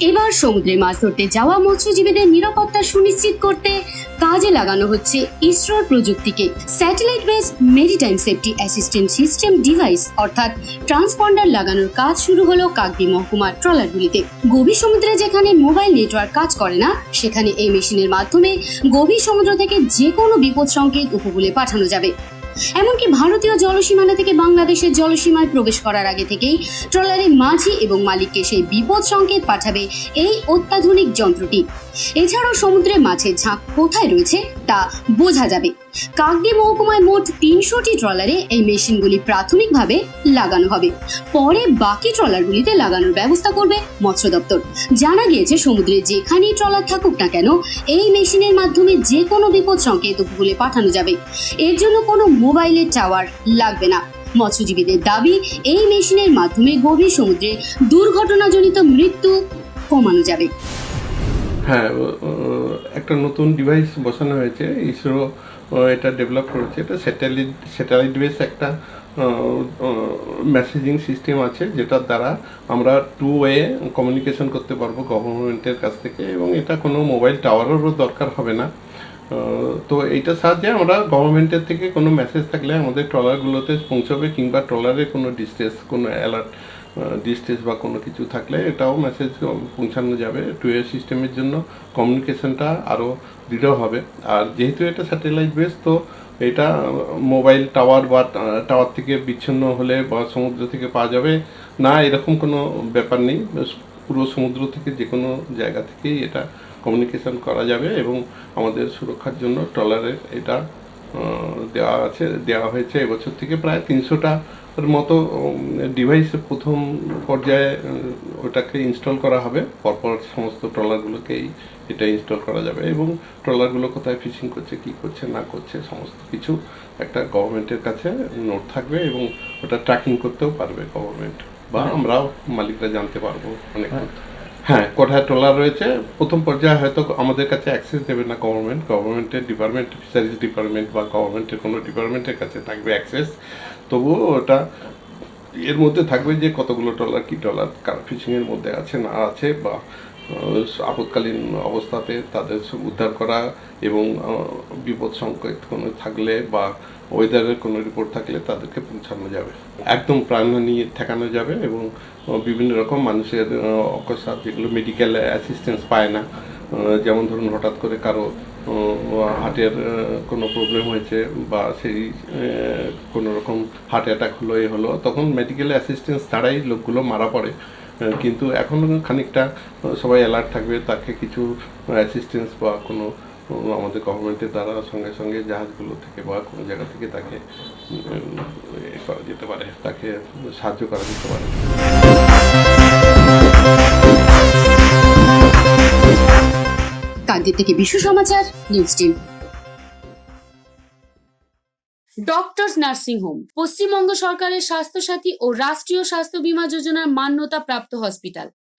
এবার সমুদ্রে মাছ ধরতে যাওয়া মৎস্যজীবীদের নিরাপত্তা সুনিশ্চিত করতে কাজে লাগানো হচ্ছে ইসরোর প্রযুক্তিকে। Satellite base maritime safety assistant system device অর্থাৎ ট্রান্সপন্ডার লাগানোর কাজ শুরু হলো কাকদ্বীপ মহকুমার ট্রলারগুলিতে। গভীর সমুদ্রে যেখানে মোবাইল নেটওয়ার্ক কাজ করে না, সেখানে এই মেশিনের মাধ্যমে গভীর সমুদ্র থেকে যে কোনো বিপদ সংকেত উপকূলে পাঠানো যাবে। এমনকি ভারতীয় জলসীমানা থেকে বাংলাদেশের জলসীমায় প্রবেশ করার আগে থেকেই ট্রলারের মাঝি এবং মালিককে সেই বিপদ সংকেত পাঠাবে এই অত্যাধুনিক যন্ত্রটি। এছাড়াও সমুদ্রে মাছের ঝাঁক কোথায় রয়েছে? তা বোঝা যাবে। কাকদ্বীপ মহকুমায় মোট তিনশোটি ট্রলারে এই মেশিনগুলি প্রাথমিকভাবে লাগানো হবে। পরে বাকি ট্রলারগুলিতে লাগানোর ব্যবস্থা করবে মৎস্য দপ্তর। জানা গিয়েছে, সমুদ্রে যেখানেই ট্রলার থাকুক না কেন, এই মেশিনের মাধ্যমে যে কোনো বিপদ সংকেত উপকূলে পাঠানো যাবে। এর জন্য কোনো মোবাইলের টাওয়ার লাগবে না। মৎস্যজীবীদের দাবি, এই মেশিনের মাধ্যমে গভীর সমুদ্রে দুর্ঘটনাজনিত মৃত্যু কমানো যাবে। হ্যাঁ একটা নতুন ডিভাইস বসানো হয়েছে, ইসরো এটা ডেভেলপ করেছে। এটা স্যাটেলাইট স্যাটেলাইট বেস একটা মেসেজিং সিস্টেম আছে, যেটার দ্বারা আমরা টু ওয়ে কমিউনিকেশন করতে পারব গভর্নমেন্টের কাছ থেকে, এবং এটা কোনো মোবাইল টাওয়ারেরও দরকার হবে না। তো এইটার সাহায্যে আমরা গভর্নমেন্টের থেকে কোনো মেসেজ থাকলে আমাদের ট্রলারগুলোতে পৌঁছবে, কিংবা ট্রলারে কোনো ডিস্ট্রেস কোনো অ্যালার্ট ডিস্ট্রেস বা কোনো কিছু থাকলে এটাও মেসেজ পৌঁছানো যাবে টু এ সিস্টেমের জন্য। কমিউনিকেশনটা আরও দৃঢ় হবে। আর যেহেতু এটা স্যাটেলাইট বেস তো এটা মোবাইল টাওয়ার বা টাওয়ার থেকে বিচ্ছিন্ন হলে বা সমুদ্র থেকে পাওয়া যাবে। না, এরকম কোনো ব্যাপার নেই। পুরো সমুদ্র থেকে যে কোনো জায়গা থেকেই এটা কমিউনিকেশন করা যাবে এবং আমাদের সুরক্ষার জন্য ট্রলারে এটা দেওয়া আছে, দেওয়া হয়েছে এবছর থেকে প্রায় তিনশোটার মতো ডিভাইস প্রথম পর্যায়ে ওটাকে ইনস্টল করা হবে। পরপর সমস্ত ট্রলারগুলোকেই এটা ইনস্টল করা যাবে এবং ট্রলারগুলো কোথায় ফিশিং করছে কি করছে না করছে সমস্ত কিছু একটা গভর্নমেন্টের কাছে নোট থাকবে এবং ওটা ট্র্যাকিং করতেও পারবে গভর্নমেন্ট বা আমরাও মালিকরা জানতে পারব অনেক তথ্য। হ্যাঁ কোঠায় ট্রলার রয়েছে? প্রথম পর্যায়ে হয়তো আমাদের কাছে অ্যাক্সেস দেবে না গভর্নমেন্ট গভর্নমেন্টের ডিপার্টমেন্ট ফিশারিজ ডিপার্টমেন্ট বা গভর্নমেন্টের কোনো ডিপার্টমেন্টের কাছে থাকবে অ্যাক্সেস তবুও ওটা এর মধ্যে থাকবে যে কতগুলো ট্রলার কী ট্রলার কার ফিশিংয়ের মধ্যে আছে না আছে বা আপৎকালীন অবস্থাতে তাদের উদ্ধার করা এবং বিপদ সংকেত কোনো থাকলে বা ওয়েদারের কোনো রিপোর্ট থাকলে তাদেরকে পৌঁছানো যাবে। একদম প্রাণহানি ঠেকানো যাবে এবং বিভিন্ন রকম মানুষের আহ, অকস্মাৎ যেগুলো মেডিকেল অ্যাসিস্ট্যান্স পায় না যেমন ধরুন হঠাৎ করে কারও হার্টের কোনো প্রবলেম হয়েছে বা সেই কোনো রকম হার্ট অ্যাটাক হলো এ হলো তখন মেডিকেল অ্যাসিস্ট্যান্স ছাড়াই লোকগুলো মারা পড়ে। কিন্তু এখন খানিকটা সবাই অ্যালার্ট থাকবে, তাকে কিছু অ্যাসিস্ট্যান্স বা কোনো আমাদের গভর্নমেন্টের দ্বারা সঙ্গে সঙ্গে জাহাজগুলো থেকে বা কোনো জায়গা থেকে তাকে করা যেতে পারে, তাকে সাহায্য করা যেতে পারে। কাকদ্বীপ থেকে Biswa Samachar news team doctors nursing home Paschimbanga সরকারের স্বাস্থ্যসাথী ও রাষ্ট্রীয় স্বাস্থ্য বীমা যোজনার মান্যতা প্রাপ্ত hospital.